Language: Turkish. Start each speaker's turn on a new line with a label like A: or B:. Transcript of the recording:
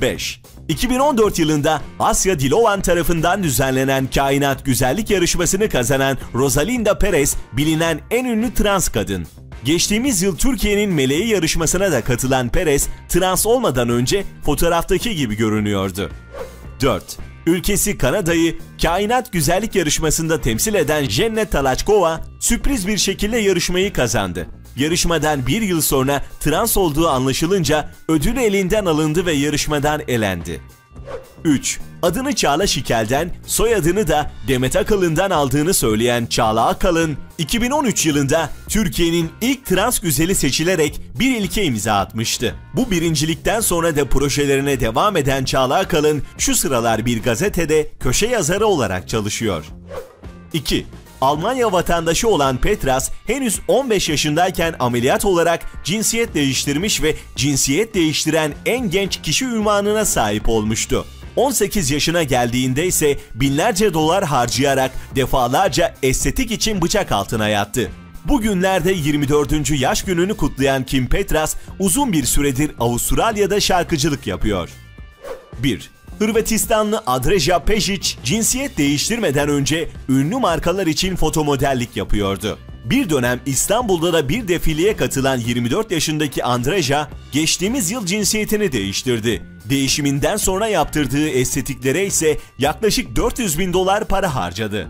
A: 5. 2014 yılında Asya Dilovan tarafından düzenlenen kainat güzellik yarışmasını kazanan Rosalinda Perez bilinen en ünlü trans kadın. Geçtiğimiz yıl Türkiye'nin meleği yarışmasına da katılan Perez, trans olmadan önce fotoğraftaki gibi görünüyordu. 4. Ülkesi Kanada'yı kainat güzellik yarışmasında temsil eden Jenna Talaçkova sürpriz bir şekilde yarışmayı kazandı. Yarışmadan bir yıl sonra trans olduğu anlaşılınca ödül elinden alındı ve yarışmadan elendi. 3. Adını Çağla Şikel'den, soyadını da Demet Akalın'dan aldığını söyleyen Çağla Akalın, 2013 yılında Türkiye'nin ilk trans güzeli seçilerek bir ilke imza atmıştı. Bu birincilikten sonra da projelerine devam eden Çağla Akalın şu sıralar bir gazetede köşe yazarı olarak çalışıyor. 2. Almanya vatandaşı olan Petras henüz 15 yaşındayken ameliyat olarak cinsiyet değiştirmiş ve cinsiyet değiştiren en genç kişi ünvanına sahip olmuştu. 18 yaşına geldiğinde ise binlerce dolar harcayarak defalarca estetik için bıçak altına yattı. Bugünlerde 24. yaş gününü kutlayan Kim Petras uzun bir süredir Avustralya'da şarkıcılık yapıyor. 1. Hırvatistanlı Adreja Pejic cinsiyet değiştirmeden önce ünlü markalar için fotomodellik yapıyordu. Bir dönem İstanbul'da da bir defileye katılan 24 yaşındaki Andreja geçtiğimiz yıl cinsiyetini değiştirdi. Değişiminden sonra yaptırdığı estetiklere ise yaklaşık 400 bin dolar para harcadı.